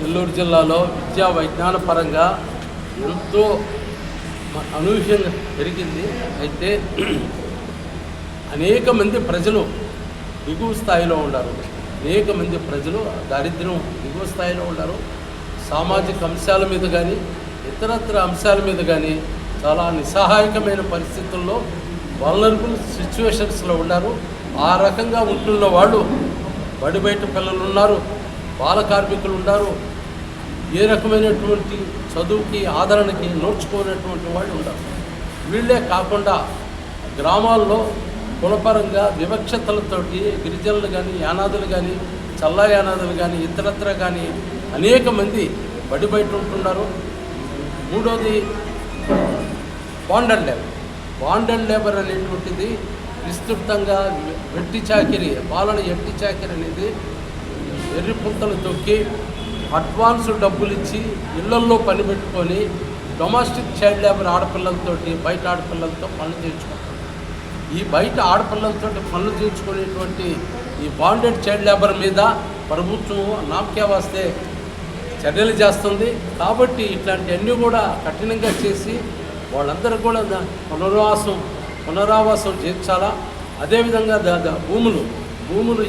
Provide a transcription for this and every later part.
నెల్లూరు జిల్లాలో విద్యా వైజ్ఞాన పరంగా ఎంతో అనూహ్యంగా పెరిగింది అయితే అనేక మంది ప్రజలు దిగువ స్థాయిలో ఉన్నారు. అనేక మంది ప్రజలు దారిద్ర్యం దిగువ స్థాయిలో ఉన్నారు. సామాజిక అంశాల మీద కానీ ఇతరత్ర అంశాల మీద కానీ చాలా నిస్సహాయకమైన పరిస్థితుల్లో వలనరబుల్ సిచ్యువేషన్స్లో ఉన్నారు. ఆ రకంగా ఉంటున్న వాళ్ళు బడి బయట పిల్లలు ఉన్నారు బాల కార్మికులు ఉన్నారు. ఏ రకమైనటువంటి చదువుకి ఆదరణకి నోర్చుకోనటువంటి వాళ్ళు ఉన్నారు. వీళ్ళే కాకుండా గ్రామాల్లో కులపరంగా వివక్షతలతోటి గిరిజనులు కానీ యానాదులు కానీ చల్లా యానాదులు కానీ ఇతరత్ర కానీ అనేక మంది బడి బయట ఉంటున్నారు. మూడోది బాండెడ్ లేబర్. బాండెడ్ లేబర్ అనేటువంటిది విస్తృతంగా వెట్టి చాకిరి పాలన ఎట్టి చాకిరి అనేది ఎర్రి పుంతలు తొక్కి అడ్వాన్స్ డబ్బులు ఇచ్చి ఇళ్ళల్లో పని పెట్టుకొని డొమెస్టిక్ చైల్డ్ లేబర్ ఆడపిల్లలతో బయట ఆడపిల్లలతో పనులు చేయించుకుంటారు ఈ బయట ఆడపిల్లలతో పనులు చేయించుకునేటువంటి ఈ బాండెడ్ చైల్డ్ లేబర్ మీద ప్రభుత్వం నామకే వస్తే చర్యలు చేస్తుంది. కాబట్టి ఇట్లాంటివన్నీ కూడా కఠినంగా చేసి వాళ్ళందరూ కూడా పునరావాసం పునరావాసం చేర్చాలా అదేవిధంగా దా- భూములు భూములు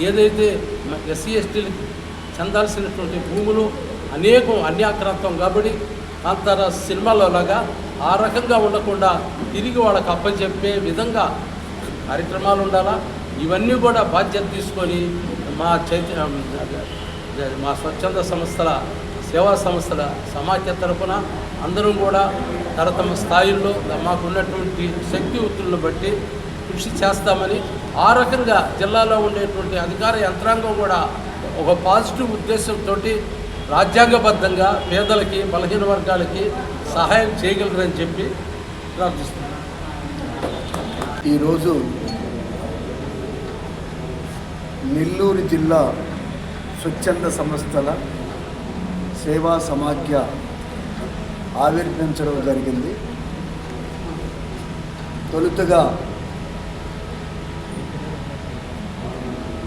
ఏదైతే ఎస్సీ ఎస్టీలకి చెందాల్సినటువంటి భూములు అనేకం అన్యాక్రాంతం కాబట్టి అంతర సినిమాలో లాగా ఆ రకంగా ఉండకుండా తిరిగి వాళ్ళకి అప్పచెప్పే విధంగా కార్యక్రమాలు ఉండాలా? ఇవన్నీ కూడా బాధ్యత తీసుకొని మా చైతన్య మా స్వచ్ఛంద సంస్థల సేవా సంస్థల సమాఖ్య తరఫున అందరం కూడా తరతమ స్థాయిల్లో మాకు ఉన్నటువంటి శక్తి ఉత్తులను బట్టి కృషి చేస్తామని ఆ రకంగా జిల్లాలో ఉండేటువంటి అధికార యంత్రాంగం కూడా ఒక పాజిటివ్ ఉద్దేశంతో రాజ్యాంగబద్ధంగా పేదలకి బలహీన వర్గాలకి సహాయం చేయగలరని చెప్పి ప్రార్థిస్తున్నాను ఈరోజు నెల్లూరు జిల్లా స్వచ్ఛంద సంస్థల సేవా సమాఖ్య ఆవిర్భించడం జరిగింది. తొలుతగా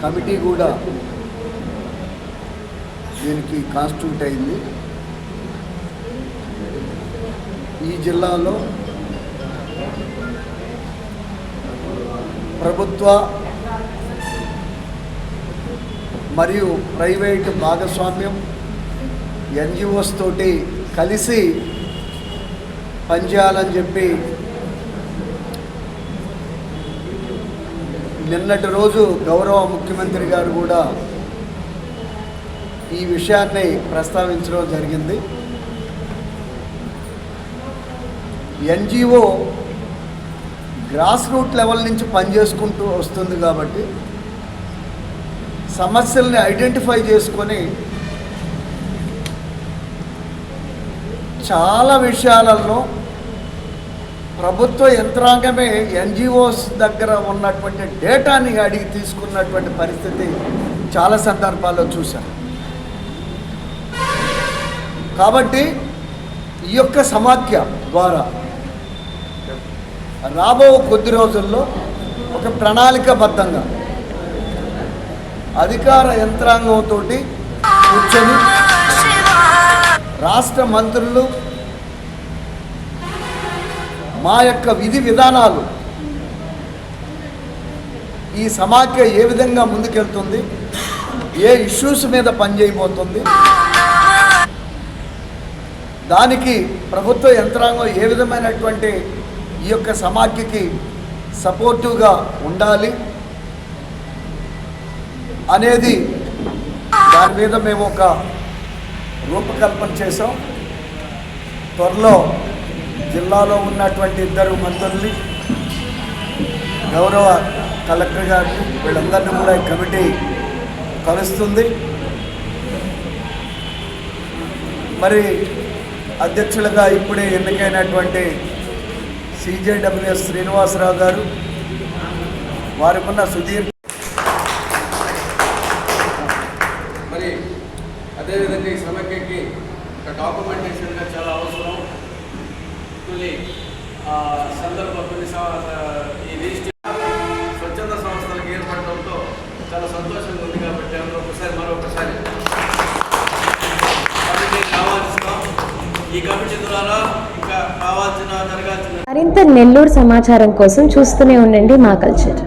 కమిటీ కూడా దీనికి కాన్స్టిట్యూట్ అయింది. ఈ జిల్లాలో ప్రభుత్వ మరియు ప్రైవేటు భాగస్వామ్యం ఎన్జిఓస్ తోటి కలిసి పనిచేయాలని చెప్పి నిన్నటి రోజు గౌరవ ముఖ్యమంత్రి గారు కూడా ఈ విషయాన్ని ప్రస్తావించడం జరిగింది. ఎన్జిఓ గ్రాస్ రూట్ లెవెల్ నుంచి పనిచేసుకుంటూ వస్తుంది కాబట్టి సమస్యల్ని ఐడెంటిఫై చేసుకొని చాలా విషయాలలో ప్రభుత్వ యంత్రాంగమే ఎన్జిఓస్ దగ్గర ఉన్నటువంటి డేటాని అడిగి తీసుకున్నటువంటి పరిస్థితి చాలా సందర్భాల్లో చూశాను. కాబట్టి ఈ యొక్క సమాఖ్య ద్వారా రాబో కొద్ది రోజుల్లో ఒక ప్రణాళికబద్ధంగా అధికార యంత్రాంగంతో కూర్చొని రాష్ట్ర మంత్రులు మా యొక్క విధి విధానాలు. ఈ సమాఖ్య ఏ విధంగా ముందుకెళ్తుంది? ఏ ఇష్యూస్ మీద పనిచేయబోతుంది? దానికి ప్రభుత్వ యంత్రాంగం ఏ విధమైనటువంటి ఈ యొక్క సమాఖ్యకి సపోర్టివ్గా ఉండాలి అనేది దాని మీద మేము ఒక రూపకల్పన చేసాం త్వరలో జిల్లాలో ఉన్నటువంటి ఇద్దరు మంత్రుల్ని గౌరవ కలెక్టర్ గారిని వీళ్ళందరినీ కూడా కమిటీ కలుస్తుంది. మరి అధ్యక్షులుగా ఇప్పుడే ఎన్నికైనటువంటి సిజేడబ్ల్యూఎస్ శ్రీనివాసరావు గారు వారికున్న సుదీర్ఘ మరి అదేవిధంగా ఈ సమైక్యకి ఒక డాక్యుమెంటేషన్గా చాలా అవసరం. కొన్ని సందర్భం కొన్ని ఈ రిజిస్టర్ స్వచ్ఛంద సంస్థలకు ఏర్పడడంతో చాలా సంతోషంగా ఉంది కాబట్టి అందరూ ఒకసారి మరొకసారి ఈ కమిటీ ద్వారా ఇంకా కావాల్సిన జరగాల్సిన మరింత నెల్లూరు సమాచారం కోసం చూస్తూనే ఉండండి మా కల్చర్.